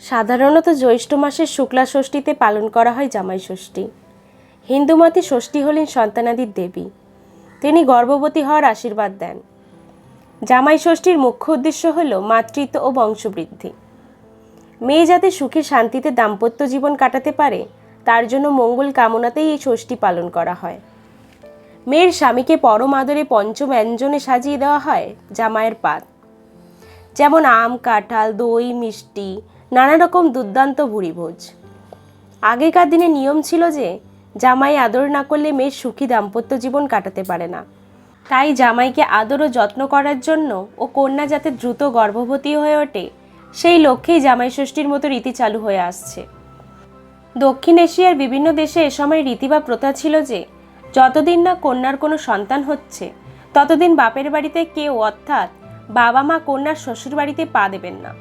সাধারণত জ্যৈষ্ঠ মাসের শুক্লা ষষ্ঠীতে পালন করা হয় জামাই ষষ্ঠী। হিন্দু মতে ষষ্ঠী হলেন সন্তানাদির দেবী। তিনি গর্ভবতী হওয়ার আশীর্বাদ দেন। জামাই ষষ্ঠীর মুখ্য উদ্দেশ্য হল মাতৃত্ব ও বংশবৃদ্ধি। মেয়ে যাতে সুখে শান্তিতে দাম্পত্য জীবন কাটাতে পারে, তার জন্য মঙ্গল কামনাতেই এই ষষ্ঠী পালন করা হয়। মেয়ের স্বামীকে পরম আদরে পঞ্চম ব্যঞ্জনে সাজিয়ে দেওয়া হয় জামাইয়ের পাত যেমন আম, কাঁঠাল, দই, মিষ্টি নানা রকম দুর্দান্ত ভুরিভোজ আগেকার দিনে নিয়ম ছিল যে, জামাই আদর না করলে মেয়ের সুখী দাম্পত্য জীবন কাটাতে পারে না। তাই জামাইকে আদর ও যত্ন করার জন্য ও কন্যা যাতে দ্রুত গর্ভবতী হয়ে ওঠে, সেই লক্ষ্যেই জামাই ষষ্ঠীর মতো রীতি চালু হয়ে আসছে। দক্ষিণ এশিয়ার বিভিন্ন দেশে এ সময় রীতি বা প্রথা ছিল যে, যতদিন না কন্যার কোনো সন্তান হচ্ছে, ততদিন বাপের বাড়িতে কেউ অর্থাৎ বাবা মা কন্যার শ্বশুর বাড়িতে পা দেবেন না।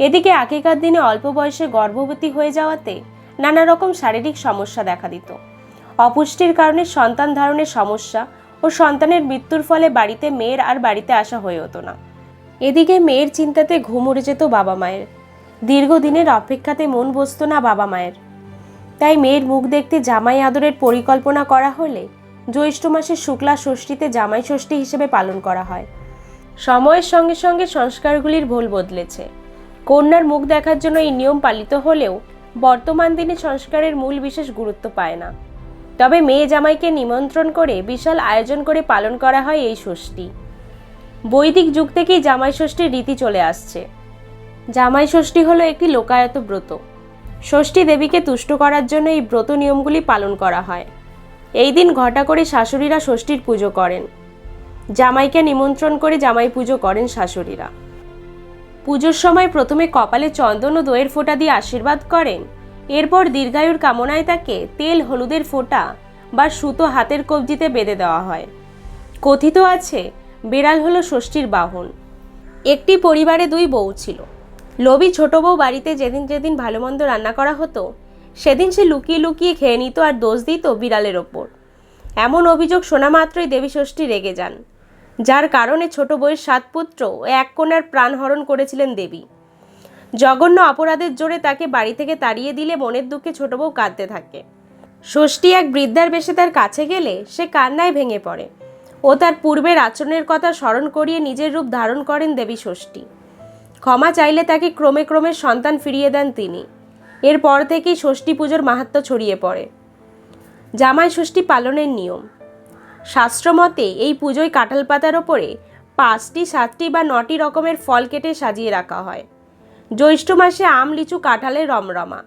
এদিকে আগেকার দিনে অল্প বয়সে গর্ভবতী হয়ে যাওয়াতে নানা রকম শারীরিক সমস্যা দেখা দিত। অপুষ্টির কারণে সন্তান ধারণের সমস্যা ও সন্তানের মৃত্যুর ফলে বাড়িতে মেয়ের আর বাড়িতে আসা হয়ে হতো না। এদিকে মেয়ের চিন্তাতে ঘুম উড়ে যেত বাবা মায়ের। দীর্ঘদিনের অপেক্ষাতে মন বসতো না বাবা মায়ের। তাই মেয়ের মুখ দেখতে জামাই আদরের পরিকল্পনা করা হলে জ্যৈষ্ঠ মাসের শুক্লা ষষ্ঠীতে জামাই ষষ্ঠী হিসেবে পালন করা হয়। সময়ের সঙ্গে সঙ্গে সংস্কারগুলির ভুল বদলেছে। কন্যার মুখ দেখার জন্য এই নিয়ম পালিত হলেও বর্তমান দিনে সংস্কারের মূল বিশেষ গুরুত্ব পায় না। তবে মেয়ে জামাইকে নিমন্ত্রণ করে বিশাল আয়োজন করে পালন করা হয় এই ষষ্ঠী। বৈদিক যুগ থেকেই জামাই ষষ্ঠীর রীতি চলে আসছে। জামাই ষষ্ঠী হলো একটি লোকায়ত ব্রত। ষষ্ঠী দেবীকে তুষ্ট করার জন্য এই ব্রত নিয়মগুলি পালন করা হয়। এই দিন ঘটা করে শাশুড়িরা ষষ্ঠীর পুজো করেন। জামাইকে নিমন্ত্রণ করে জামাই পুজো করেন শাশুড়িরা। পুজোর সময় প্রথমে কপালে চন্দন ও দইয়ের ফোঁটা দিয়ে আশীর্বাদ করেন। এরপর দীর্ঘায়ুর কামনায় তাকে তেল, হলুদের ফোঁটা বা সুতো হাতের কবজিতে বেঁধে দেওয়া হয়। কথিত আছে, বেড়াল হলো ষষ্ঠীর বাহন। একটি পরিবারে দুই বউ ছিল। লোভী ছোট বউ বাড়িতে যেদিন যেদিন ভালো মন্দ রান্না করা হতো, সেদিন সে লুকিয়ে লুকিয়ে খেয়ে নিত আর দোষ দিত বিড়ালের ওপর। এমন অভিযোগ শোনা মাত্রই দেবী ষষ্ঠী রেগে যান। যার কারণে ছোট বউয়ের সাত পুত্র ও এক কন্যার প্রাণহরণ করেছিলেন দেবী। জঘন্য অপরাধের জোরে তাকে বাড়ি থেকে তাড়িয়ে দিলে মনের দুঃখে ছোট বউ কাঁদতে থাকে। ষষ্ঠী এক বৃদ্ধার বেশে তার কাছে গেলে সে কান্নায় ভেঙে পড়ে। ও তার পূর্বের আচরণের কথা স্মরণ করিয়ে নিজের রূপ ধারণ করেন দেবী ষষ্ঠী। ক্ষমা চাইলে তাকে ক্রমে ক্রমে সন্তান ফিরিয়ে দেন তিনি। এরপর থেকেই ষষ্ঠী পুজোর মাহাত্ম্য ছড়িয়ে পড়ে। জামাই ষষ্ঠী পালনের নিয়ম। শাস্ত্রমতে, এই পুজোয় কাঁঠাল পাতার ওপরে পাঁচটি, সাতটি বা নটি রকমের ফল কেটে সাজিয়ে রাখা হয়। জ্যৈষ্ঠ মাসে আম, লিচু, কাঁঠালের রমরমা।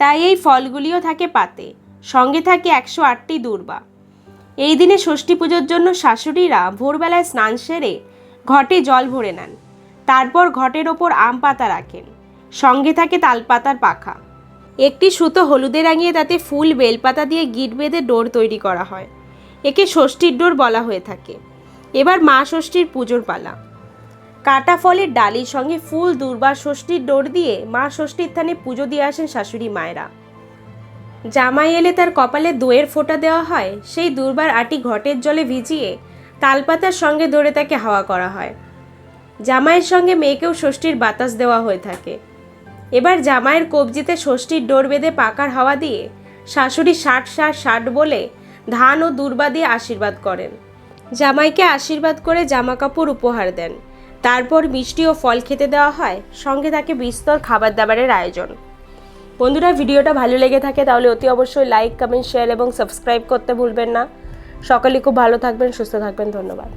তাই এই ফলগুলিও থাকে পাতে, সঙ্গে থাকে একশো আটটি দূর্বা। এই দিনে ষষ্ঠী পুজোর জন্য শাশুড়িরা ভোরবেলায় স্নান সেরে ঘটে জল ভরে নেন। তারপর ঘটের ওপর আম পাতা রাখেন। সঙ্গে থাকে তালপাতার পাখা। একটি সুতো হলুদে রাঙিয়ে তাতে ফুল, বেলপাতা দিয়ে গিট বেঁধে ডোর তৈরি করা হয়। একে ষষ্ঠীর ডোর বলা হয়ে থাকে। এবার মা ষষ্ঠীর পুজোর পালা। কাটা ফলের ডালির সঙ্গে ফুল দুর্বা ষষ্ঠীর ডোর দিয়ে মা ষষ্ঠীর স্থানে পুজো দিয়ে আসেন শাশুড়ি মায়েরা। জামাই এলে তার কপালে দইয়ের ফোঁটা দেওয়া হয়, সেই দুর্বার আটি ঘটের জলে ভিজিয়ে তালপাতার সঙ্গে ধরে তাকে হাওয়া করা হয়। জামাইয়ের সঙ্গে মেয়েকেও ষষ্ঠীর বাতাস দেওয়া হয়ে থাকে। এবার জামাইয়ের কবজিতে ষষ্ঠীর ডোর বেঁধে পাকার হাওয়া দিয়ে শাশুড়ি ষাট ষাট ষাট বলে ধান ও দুর্বা দিয়ে আশীর্বাদ করেন। জামাইকে আশীর্বাদ করে জামা কাপড় উপহার দেন। তারপর মিষ্টি ও ফল খেতে দেওয়া হয়, সঙ্গে তাকে বিস্তর খাবার দাবারের আয়োজন। বন্ধুরা, ভিডিওটা ভালো লেগে থাকে তাহলে অতি অবশ্যই লাইক কমেন্ট শেয়ার এবং সাবস্ক্রাইব করতে ভুলবেন না। সকলে খুব ভালো থাকবেন, সুস্থ থাকবেন, ধন্যবাদ।